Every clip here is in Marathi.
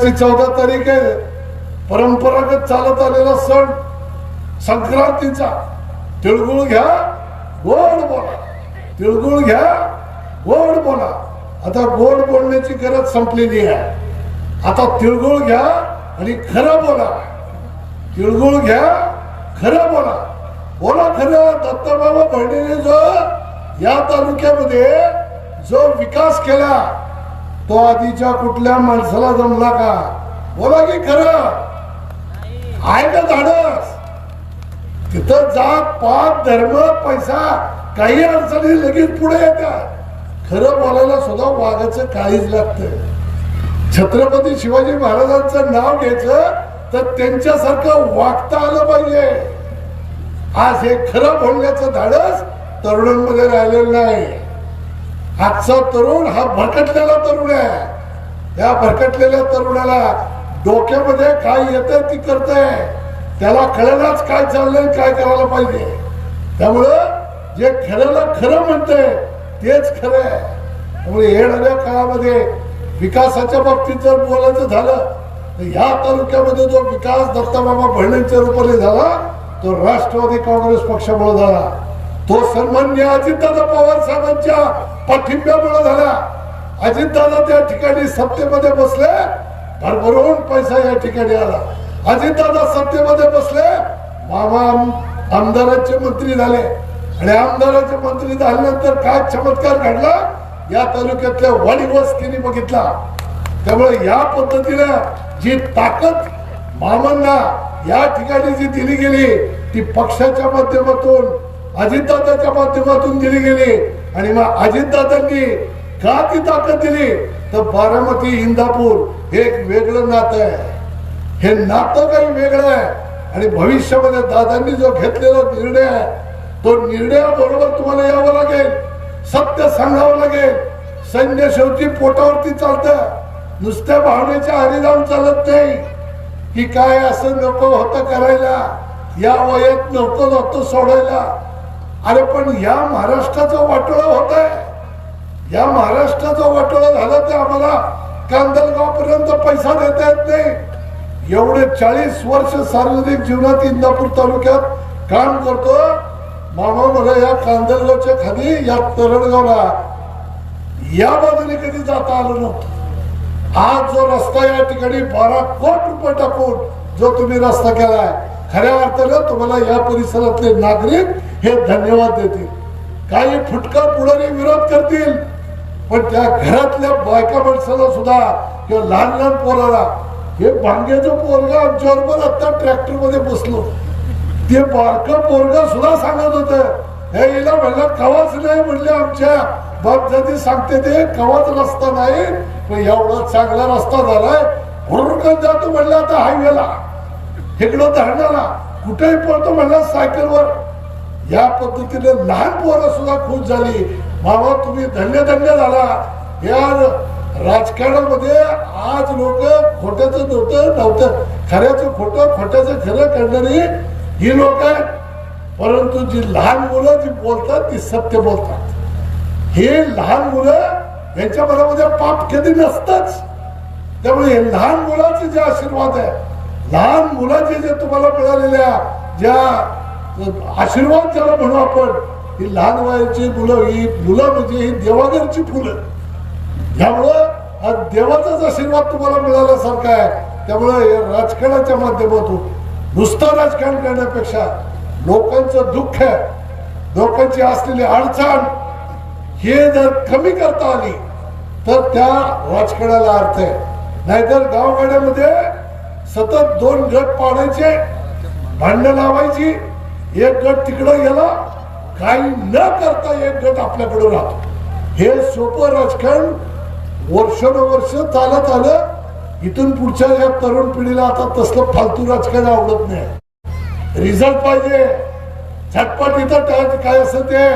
चौदा तारीख आहे परंपरागत चालत आलेला सण संक्रांतीचा. तिळगुळ घ्या गोड बोला. तिळगुळ घ्या गोड बोला. आता गोड बोलण्याची गरज संपलेली आहे. आता तिळगुळ घ्या आणि खरं बोला. तिळगुळ घ्या खरं बोला. बोला खरं. दत्तबाबा भरणे जो या तालुक्यामध्ये जो विकास केला तो आधीच्या कुठल्या माणसाला जमला का? बोला की खरं. आहे का धाडस? तिथं जात पात धर्म पैसा काही अडचणी लगेच पुढे येतात. खरं बोलायला सुद्धा वाघाचं काळीच लागतं. छत्रपती शिवाजी महाराजांचं नाव घ्यायचं तर त्यांच्यासारखं वागता आलं पाहिजे. आज हे खरं बोलण्याचं धाडस तरुणांमध्ये राहिलेलं नाही. आजचा तरुण हा भरकटलेला तरुण आहे. या भरकटलेल्या तरुणाला डोक्यामध्ये काय येतं ती करतंय. त्याला कळेलाच काय चाललंय काय करायला पाहिजे. त्यामुळं जे खऱ्याला खरं म्हणतंय तेच खरं आहे. त्यामुळे येणाऱ्या काळामध्ये विकासाच्या बाबतीत जर बोलायचं झालं तर ह्या तालुक्यामध्ये जो विकास दत्ताबाबा बहिणींच्या रूपाने झाला तो राष्ट्रवादी काँग्रेस पक्षामुळे झाला. तो सन्मान्य अजितदादा पवार साहेबांच्या पाठिंब्यामुळे झाला. अजितदादा त्या ठिकाणी सत्तेमध्ये बसले भरभरून पैसा या ठिकाणी आला. अजितदादा सत्तेमध्ये बसले मामा आमदारांचे आमदाराचे मंत्री झाले. आणि आमदाराचे मंत्री झाल्यानंतर काय चमत्कार घडला? या तालुक्यातल्या वाडी वस्तीने बघितला. त्यामुळे या पद्धतीनं जी ताकद मामांना या ठिकाणी जी दिली गेली ती पक्षाच्या माध्यमातून अजितदादाच्या माध्यमातून दिली गेली. आणि मग अजितदादांनी का ती ताकद दिली. तर बारामती इंदापूर हे एक वेगळं नातं आहे. हे नातं काही वेगळं आहे. आणि भविष्यामध्ये दादांनी जो घेतलेला निर्णय आहे तो निर्णयाबरोबर तुम्हाला यावं लागेल. सत्य सांगावं लागेल. सैन्य शेवटी पोटावरती चालतं. नुसत्या भावनेच्या हरिनाम चालत नाही. की काय असं नको होतं करायला? या वयात नको नव्हतं सोडायला. अरे पण या महाराष्ट्राचं वाटोळं होत आहे या महाराष्ट्राचं वाटोळा झालं तर आम्हाला कांदलगाव पर्यंत पैसा देता येत नाही. एवढे चाळीस वर्ष सार्वजनिक जीवनात इंदापूर तालुक्यात काम करतो. मामा मला या कांदलगावच्या खाली या तरणगावला या बाजूने कधी जाता आलं नव्हतं. आज जो रस्ता या ठिकाणी बारा कोट रुपये टाकून जो तुम्ही रस्ता केलाय खऱ्या अर्थानं तुम्हाला या परिसरातले नागरिक हे धन्यवाद देतील. काही फुटका पुढारी विरोध करतील पण त्या घरातल्या बायका माणसाला सुद्धा किंवा लहान लहान पोराला हे भांग्याचं पोरगा आमच्या बरोबर आता ट्रॅक्टरमध्ये बसलो. ते बारक पोरगा सुद्धा सांगत होत हे हिला म्हणलं कवाच नाही म्हणले आमच्या बापजाती सांगते ते कवाच रस्ता नाही पण एवढा चांगला रस्ता झालाय हुरकत जातो म्हणलं आता हायवेला इकडं धरणाला कुठेही पळतो म्हणला सायकलवर. या पद्धतीने लहान पोरं सुद्धा खुश झाली. मावा तुम्ही धन्य धन्य झाला. या राजकारणामध्ये आज लोक खोट्याचं नव्हतं नव्हतं. खऱ्याचं खोटं खोट्याचं खरं करणारी ही लोक आहेत. परंतु जी लहान मुलं जी बोलतात ती सत्य बोलतात. हे लहान मुलं यांच्या मनामध्ये पाप कधी नसतच. त्यामुळे हे लहान मुलाचे जे आशीर्वाद आहे लहान मुलाचे जे तुम्हाला मिळालेल्या ज्या आशीर्वाद ज्याला म्हणू आपण ही लहान वयाची मुलं ही मुलं म्हणजे ही देवाघरची फुलं. त्यामुळं हा देवाचाच आशीर्वाद तुम्हाला मिळाल्यासारखा आहे. त्यामुळे या राजकारणाच्या माध्यमातून नुसतं राजकारण करण्यापेक्षा लोकांचं दुःख लोकांची असलेली अडचण हे जर कमी करता आली तर त्या राजकारणाला अर्थ आहे. नाहीतर गावगाड्यामध्ये सतत दोन गट पाडायचे भांडणं लावायची एक गट तिकडं गेला काही न करता एक गट आपल्याकडे राहतो. हे सोपं राजकारण वर्षानुवर्ष चालत आलं. इथून पुढच्या या तरुण पिढीला आता तसलं फालतू राजकारण आवडत नाही. रिझल्ट पाहिजे. झटपट इथं ट- काय असं ते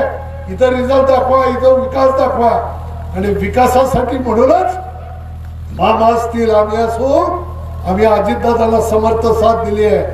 इथं रिझल्ट दाखवा इथं विकास दाखवा. आणि विकासासाठी म्हणूनच मामा असतील आम्ही असो आम्ही अजितदादाला समर्थ साथ दिली आहे.